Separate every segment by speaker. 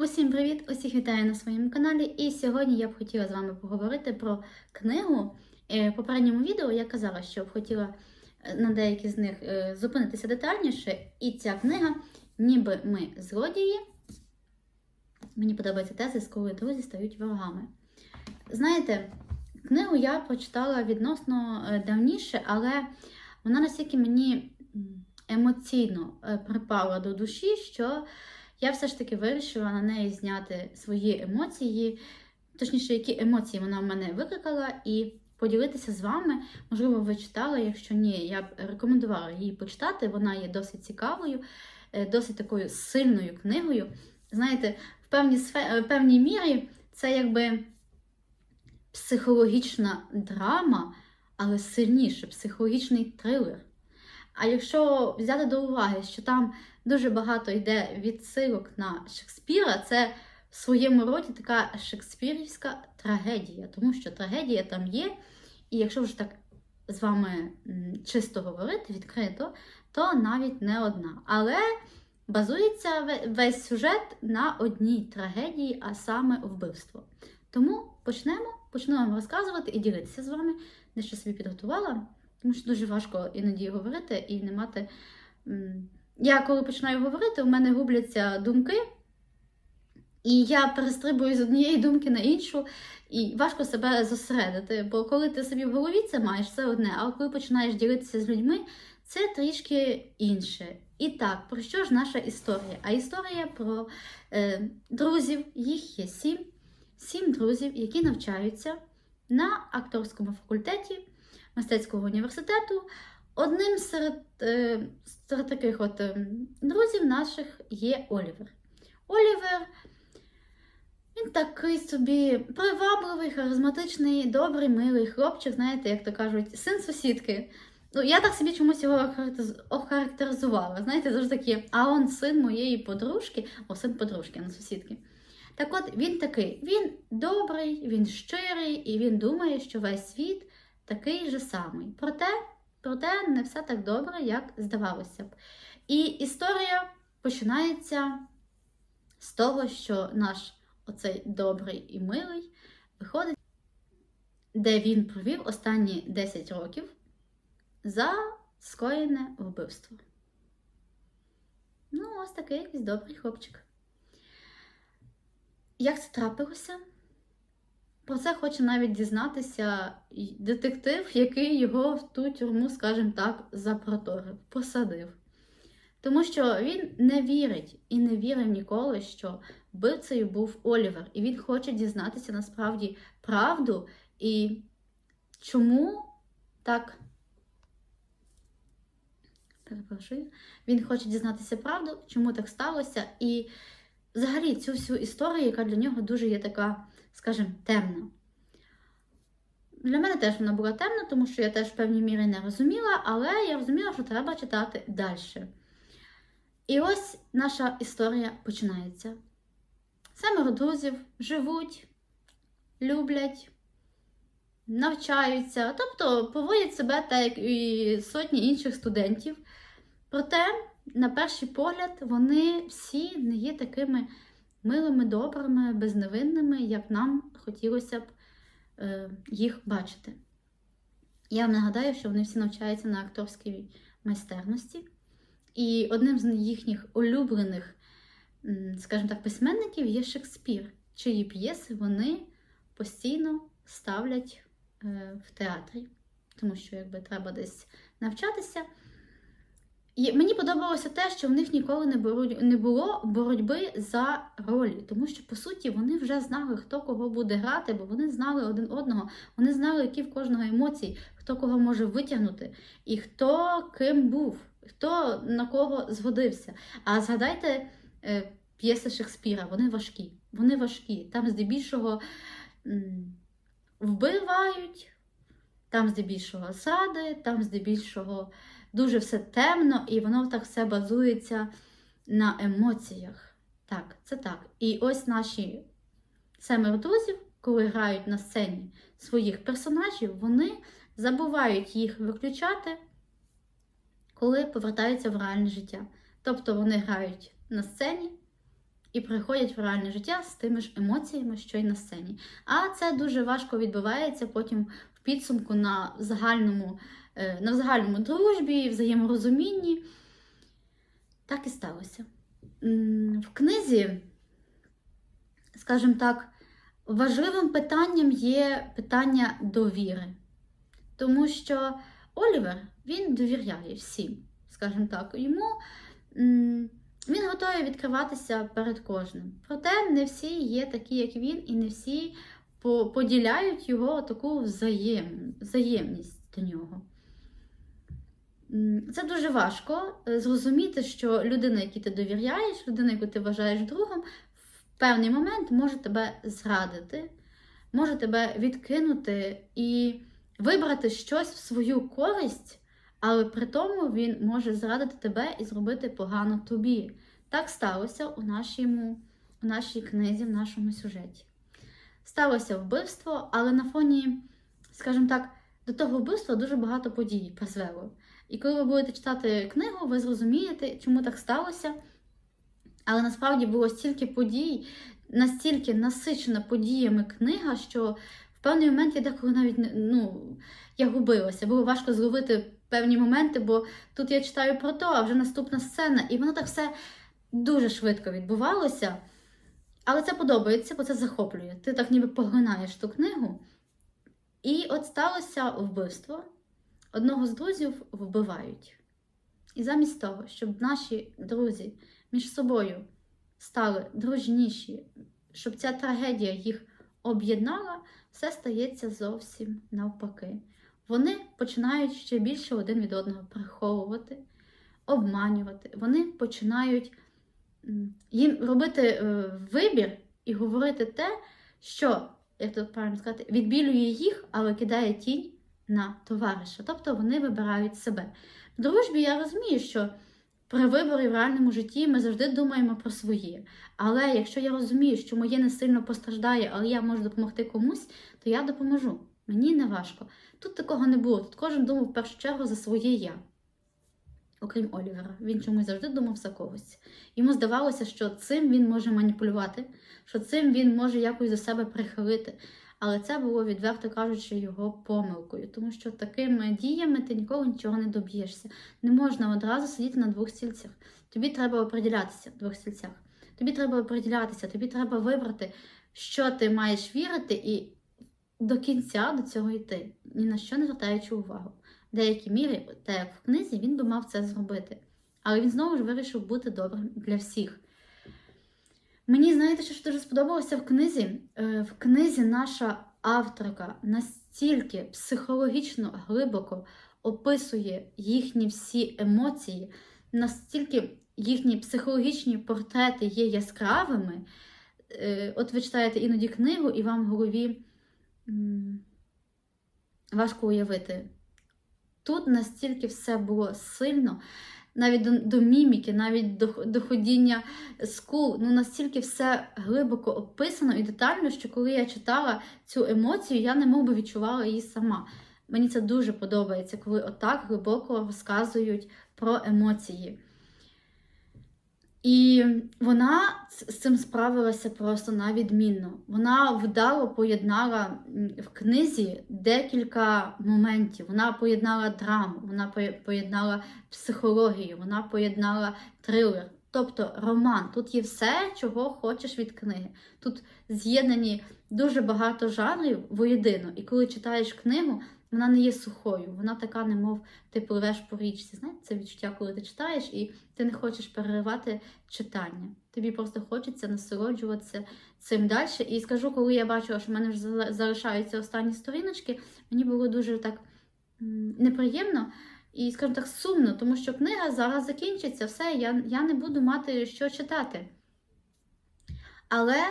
Speaker 1: Усім привіт! Усіх вітаю на своєму каналі. І сьогодні я б хотіла з вами поговорити про книгу. Е, В попередньому відео я казала, що б хотіла е, на деякі з них е, зупинитися детальніше. І ця книга, ніби ми злодії. Мені подобається тезис, коли друзі стають ворогами. Знаєте, книгу я прочитала відносно давніше, але вона настільки мені емоційно припала до душі, що я все ж таки вирішила на неї зняти свої емоції, точніше, які емоції вона в мене викликала, і поділитися з вами. Можливо, ви читали, якщо ні, я б рекомендувала її почитати. Вона є досить цікавою, е, досить такою сильною книгою. Знаєте, в певній, сфе... в певній мірі це якби психологічна драма, але сильніше, психологічний трилер. А якщо взяти до уваги, що там дуже багато йде відсилок на Шекспіра, це в своєму роді така шекспірівська трагедія, тому що трагедія там є, і якщо вже так з вами чисто говорити, відкрито, то навіть не одна. Але базується весь сюжет на одній трагедії, а саме вбивство. Тому почнемо, почну вам розказувати і ділитися з вами, дещо собі підготувала, тому що дуже важко іноді говорити і не мати. Я коли починаю говорити, у мене губляться думки, і я перестрибую з однієї думки на іншу, і важко себе зосередити. Бо коли ти собі в голові це маєш, це одне, а коли починаєш ділитися з людьми, це трішки інше. І так, про що ж наша історія? А історія про е, друзів, їх є сім, сім друзів, які навчаються на акторському факультеті мистецького університету. Одним серед, е, серед таких от е, друзів наших є Олівер. Олівер, він такий собі привабливий, харизматичний, добрий, милий хлопчик, знаєте, як то кажуть, син сусідки. Ну, я так собі чомусь його охарактеризувала. Знаєте, завжди такі, а он син моєї подружки, о, син подружки, а не сусідки. Так от він такий, він добрий, він щирий, і він думає, що весь світ такий же самий. Проте, проте не все так добре, як здавалося б. І історія починається з того, що наш оцей добрий і милий виходить, де він провів останні 10 років за скоєне вбивство. Ну, ось такий якийсь добрий хлопчик. Як це трапилося? Про це хоче навіть дізнатися детектив, який його в ту тюрму, скажімо так, запроторив, посадив. Тому що він не вірить і не вірив ніколи, що вбивцею був Олівер. І він хоче дізнатися насправді правду і чому так. Перепрошую. Він хоче дізнатися правду, чому так сталося, і взагалі цю всю історію, яка для нього дуже є така, скажімо, темна. Для мене теж вона була темна, тому що я теж в певній мірі не розуміла, але я розуміла, що треба читати далі. І ось наша історія починається. Семеро друзів живуть, люблять, навчаються, тобто поводять себе так, як і сотні інших студентів. Проте, на перший погляд, вони всі не є такими милими, добрими, безневинними, як нам хотілося б е, їх бачити. Я вам нагадаю, що вони всі навчаються на акторській майстерності. І одним з їхніх улюблених, скажімо так, письменників є Шекспір, чиї п'єси вони постійно ставлять е, в театрі, тому що якби треба десь навчатися. І мені подобалося те, що в них ніколи не, бороть- не було боротьби за ролі, тому що, по суті, вони вже знали, хто кого буде грати, бо вони знали один одного, вони знали, які в кожного емоції, хто кого може витягнути, і хто ким був, хто на кого згодився. А згадайте е, п'єси Шекспіра, вони важкі. Вони важкі. Там здебільшого вбивають, там здебільшого сади, там здебільшого дуже все темно, і воно так все базується на емоціях. Так, це так. І ось наші семеро друзів, коли грають на сцені своїх персонажів, вони забувають їх виключати, коли повертаються в реальне життя. Тобто вони грають на сцені, і приходять в реальне життя з тими ж емоціями, що й на сцені. А це дуже важко відбувається потім в підсумку на загальному, на загальному дружбі, взаєморозумінні. Так і сталося. В книзі, скажімо так, важливим питанням є питання довіри. Тому що Олівер він довіряє всім, скажімо так, йому він готовий відкриватися перед кожним. Проте не всі є такі, як він, і не всі по- поділяють його таку взаєм, взаємність до нього. Це дуже важко е, зрозуміти, що людина, якій ти довіряєш, людина, яку ти вважаєш другом, в певний момент може тебе зрадити, може тебе відкинути і вибрати щось в свою користь, але при тому він може зрадити тебе і зробити погано тобі. Так сталося у, нашому, у нашій книзі, в нашому сюжеті. Сталося вбивство, але на фоні, скажімо так, до того вбивства дуже багато подій призвело. І коли ви будете читати книгу, ви зрозумієте, чому так сталося. Але насправді було стільки подій, настільки насичена подіями книга, що в певний момент я деколи навіть ну, я губилася. Було важко зловити певні моменти, бо тут я читаю про то, а вже наступна сцена, і воно так все дуже швидко відбувалося. Але це подобається, бо це захоплює. Ти так ніби поглинаєш ту книгу. І от сталося вбивство. Одного з друзів вбивають. І замість того, щоб наші друзі між собою стали дружніші, щоб ця трагедія їх об'єднала, все стається зовсім навпаки. Вони починають ще більше один від одного приховувати, обманювати. Вони починають їм робити е, вибір і говорити те, що, як тут правильно сказати, відбілює їх, але кидає тінь на товариша. Тобто вони вибирають себе. В дружбі я розумію, що при виборі в реальному житті ми завжди думаємо про своє. Але якщо я розумію, що моє не сильно постраждає, але я можу допомогти комусь, то я допоможу. Мені не важко. Тут такого не було. Тут кожен думав в першу чергу за своє я. Окрім Олівера, він чомусь завжди думав за когось. Йому здавалося, що цим він може маніпулювати, що цим він може якось до себе прихилити. Але це було, відверто кажучи, його помилкою, тому що такими діями ти ніколи нічого не доб'єшся. Не можна одразу сидіти на двох стільцях. Тобі треба оприділятися в двох стільцях. Тобі треба оприділятися, тобі треба вибрати, що ти маєш вірити, і до кінця до цього йти, ні на що не звертаючи увагу. В деякій мірі, так як в книзі, він би мав це зробити. Але він знову ж вирішив бути добрим для всіх. Мені, знаєте, що дуже сподобалося в книзі? Е, В книзі наша авторка настільки психологічно глибоко описує їхні всі емоції, настільки їхні психологічні портрети є яскравими. Е, От ви читаєте іноді книгу, і вам в голові важко уявити. Тут настільки все було сильно, навіть до, до міміки, навіть до, до ходіння скул, ну настільки все глибоко описано і детально, що коли я читала цю емоцію, я не мов би відчувала її сама. Мені це дуже подобається, коли отак глибоко розказують про емоції. І вона з цим справилася просто на відмінно. Вона вдало поєднала в книзі декілька моментів. Вона поєднала драму, вона поєднала психологію, вона поєднала трилер. Тобто роман. Тут є все, чого хочеш від книги. Тут з'єднані дуже багато жанрів воєдино. І коли читаєш книгу, вона не є сухою, вона така, немов ти пливеш по річці. Знаєте, це відчуття, коли ти читаєш, і ти не хочеш переривати читання. Тобі просто хочеться насолоджуватися цим далі. І скажу, коли я бачила, що в мене вже залишаються останні сторіночки, мені було дуже так неприємно. І, скажімо так, сумно, тому що книга зараз закінчиться, все, я, я не буду мати що читати. Але,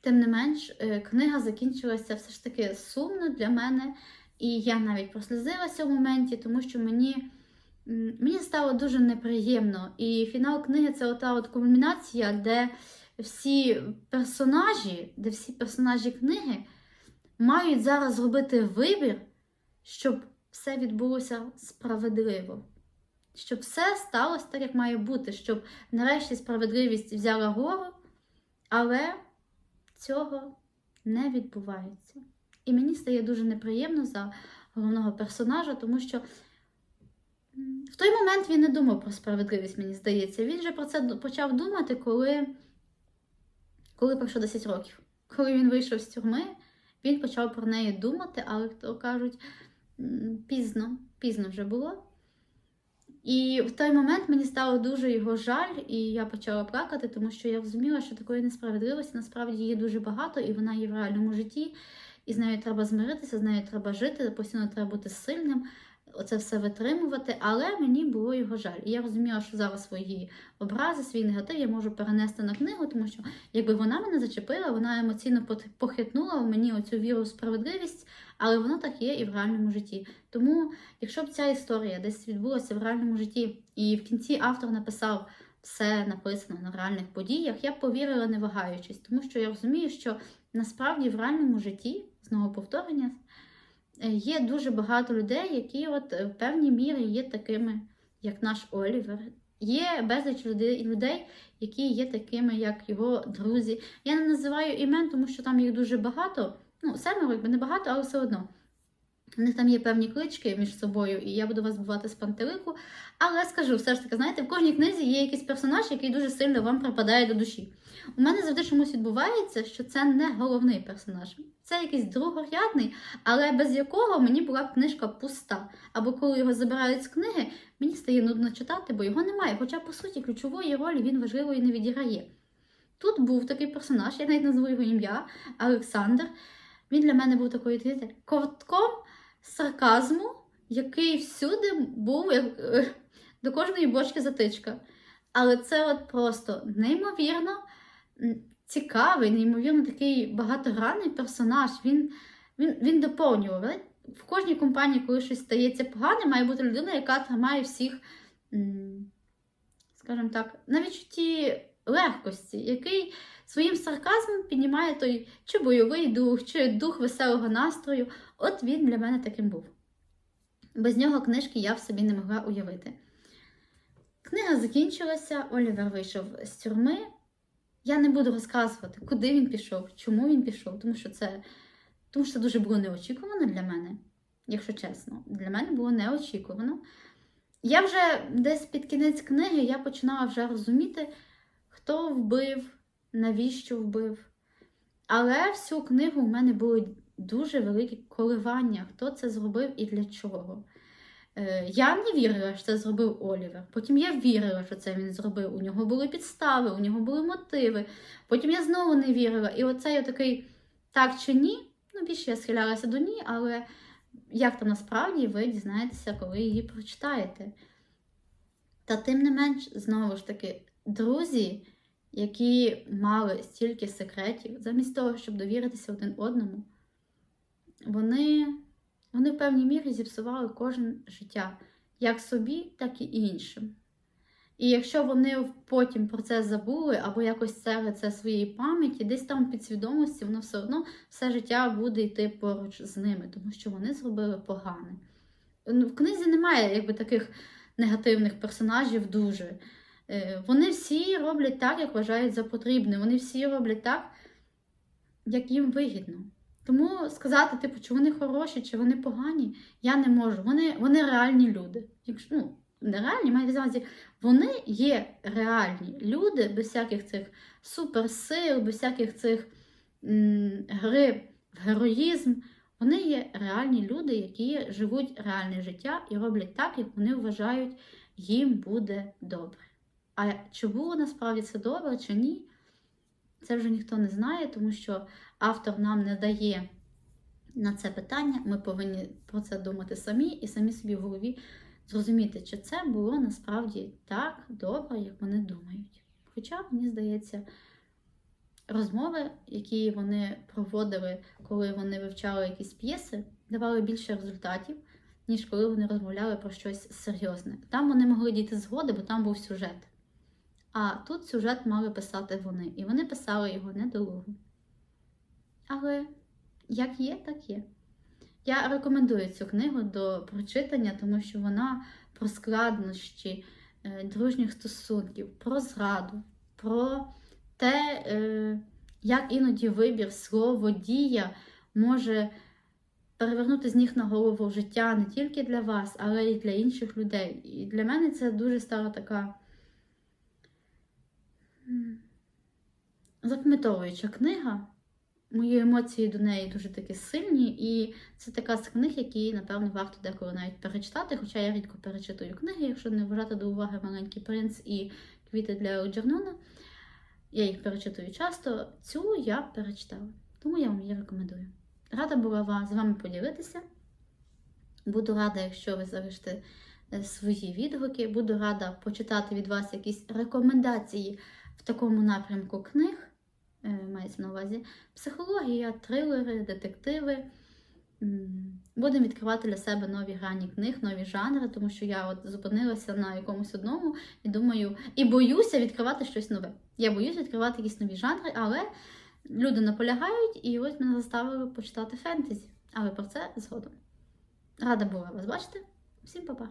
Speaker 1: тим не менш, е, книга закінчилася все ж таки сумно для мене. І я навіть прослізилася в моменті, тому що мені, мені стало дуже неприємно. І фінал книги це ота от кульмінація, де всі персонажі, де всі персонажі книги мають зараз зробити вибір, щоб все відбулося справедливо. Щоб все сталося так, як має бути, щоб нарешті справедливість взяла гору, Але цього не відбувається. І мені стає дуже неприємно за головного персонажа, тому що в той момент він не думав про справедливість, мені здається. Він же про це почав думати, коли, коли пройшло 10 років. Коли він вийшов з тюрми, він почав про неї думати, але, то кажуть, пізно, пізно вже було. І в той момент мені стало дуже його жаль, і я почала плакати, тому що я розуміла, що такої несправедливості насправді є дуже багато, і вона є в реальному житті, і з нею треба змиритися, з нею треба жити, постійно треба бути сильним, оце все витримувати. Але мені було його жаль. І я розуміла, що зараз свої образи, свій негатив я можу перенести на книгу, тому що якби вона мене зачепила, вона емоційно похитнула в мені оцю віру в справедливість, але воно так є і в реальному житті. Тому Якщо б ця історія десь відбулася в реальному житті, і в кінці автор написав все написано на реальних подіях, я повірила, не вагаючись, тому що я розумію, що насправді в реальному житті, знову повторення, е, є дуже багато людей, які от е, в певній мірі є такими, як наш Олівер. Є безліч людей, які є такими, як його друзі. Я не називаю імен, тому що там їх дуже багато. Ну, семеро, якби не багато, але все одно. У них там є певні клички між собою, і я буду вас збивати з пантелику. Але скажу, все ж таки, знаєте, в кожній книзі є якийсь персонаж, який дуже сильно вам припадає до душі. У мене завжди чомусь відбувається, що це не головний персонаж. Це якийсь другорядний, але без якого мені була б книжка пуста. Або коли його забирають з книги, мені стає нудно читати, бо його немає. Хоча, по суті, ключової ролі він важливої не відіграє. Тут був такий персонаж, я навіть назву його ім'я Олександр. Він для мене був такою знаєте, ковтком сарказму, який всюди був як, е, до кожної бочки затичка. Але це от просто неймовірно цікавий, неймовірно такий багатогранний персонаж. Він, він, він доповнював. В кожній компанії, коли щось стається погане, має бути людина, яка тримає всіх, скажімо так, на відчутті легкості, який своїм сарказмом піднімає той чи бойовий дух, чи дух веселого настрою. От він для мене таким був. Без нього книжки я в собі не могла уявити. Книга закінчилася, Олівер вийшов з тюрми. Я не буду розказувати, куди він пішов, чому він пішов, тому що це, тому що це дуже було неочікувано для мене, якщо чесно. Для мене було неочікувано. Я вже десь під кінець книги я починала вже розуміти, хто вбив, навіщо вбив. Але всю книгу у мене були дуже великі коливання, хто це зробив і для чого. Е, Я не вірила, що це зробив Олівер. Потім я вірила, що це він зробив. У нього були підстави, у нього були мотиви. Потім я знову не вірила. І оцей я такий так чи ні. Ну, більше я схилялася до ні, але як там насправді ви дізнаєтеся, коли її прочитаєте. Та тим не менш, знову ж таки, друзі, які мали стільки секретів, замість того, щоб довіритися один одному, вони, вони в певній мірі зіпсували кожен життя, як собі, так і іншим. І якщо вони потім про це забули, або якось це, це своєї пам'яті, десь там в підсвідомості, воно все одно все життя буде йти поруч з ними, тому що вони зробили погане. Ну, В книзі немає якби таких негативних персонажів дуже. Е, Вони всі роблять так, як вважають за потрібне. Вони всі роблять так, як їм вигідно. Тому сказати, типу, чи вони хороші, чи вони погані, я не можу. Вони, вони реальні люди. Якщо, ну, не реальні, маю на увазі, вони є реальні люди без всяких цих суперсил, без всяких цих м, гри в героїзм. Вони є реальні люди, які живуть реальне життя і роблять так, як вони вважають, їм буде добре. А чи було насправді це добре, чи ні, це вже ніхто не знає, тому що автор нам не дає на це питання. Ми повинні про це думати самі і самі собі в голові зрозуміти, чи це було насправді так добре, як вони думають. Хоча, мені здається, розмови, які вони проводили, коли вони вивчали якісь п'єси, давали більше результатів, ніж коли вони розмовляли про щось серйозне. Там вони могли дійти згоди, бо там був сюжет. А тут сюжет мали писати вони, і вони писали його недолуго. Але як є, так є. Я рекомендую цю книгу до прочитання, тому що вона про складнощі е, дружніх стосунків, про зраду, про те, е, як іноді вибір, слово, дія може перевернути з ніг на голову життя не тільки для вас, але й для інших людей. І для мене це дуже стара така м, закметовуюча книга. Мої емоції до неї дуже такі сильні, і це така з книг, які, напевно, варто деколи навіть перечитати. Хоча я рідко перечитую книги, якщо не вважати до уваги маленький принц і квіти для Елджернона. Я їх перечитую часто. Цю я перечитала, тому я вам її рекомендую. Рада була ва- з вами поділитися. Буду рада, якщо ви залишите е, свої відгуки. Буду рада почитати від вас якісь рекомендації в такому напрямку книг. Е, Мається на увазі психологія, трилери, детективи. Будемо відкривати для себе нові грані книг, нові жанри, тому що я от зупинилася на якомусь одному і думаю, і боюся відкривати щось нове. Я боюся відкривати якісь нові жанри, але люди наполягають, і ось мене заставили почитати фентезі. Але про це згодом. Рада була вас бачити. Всім па-па!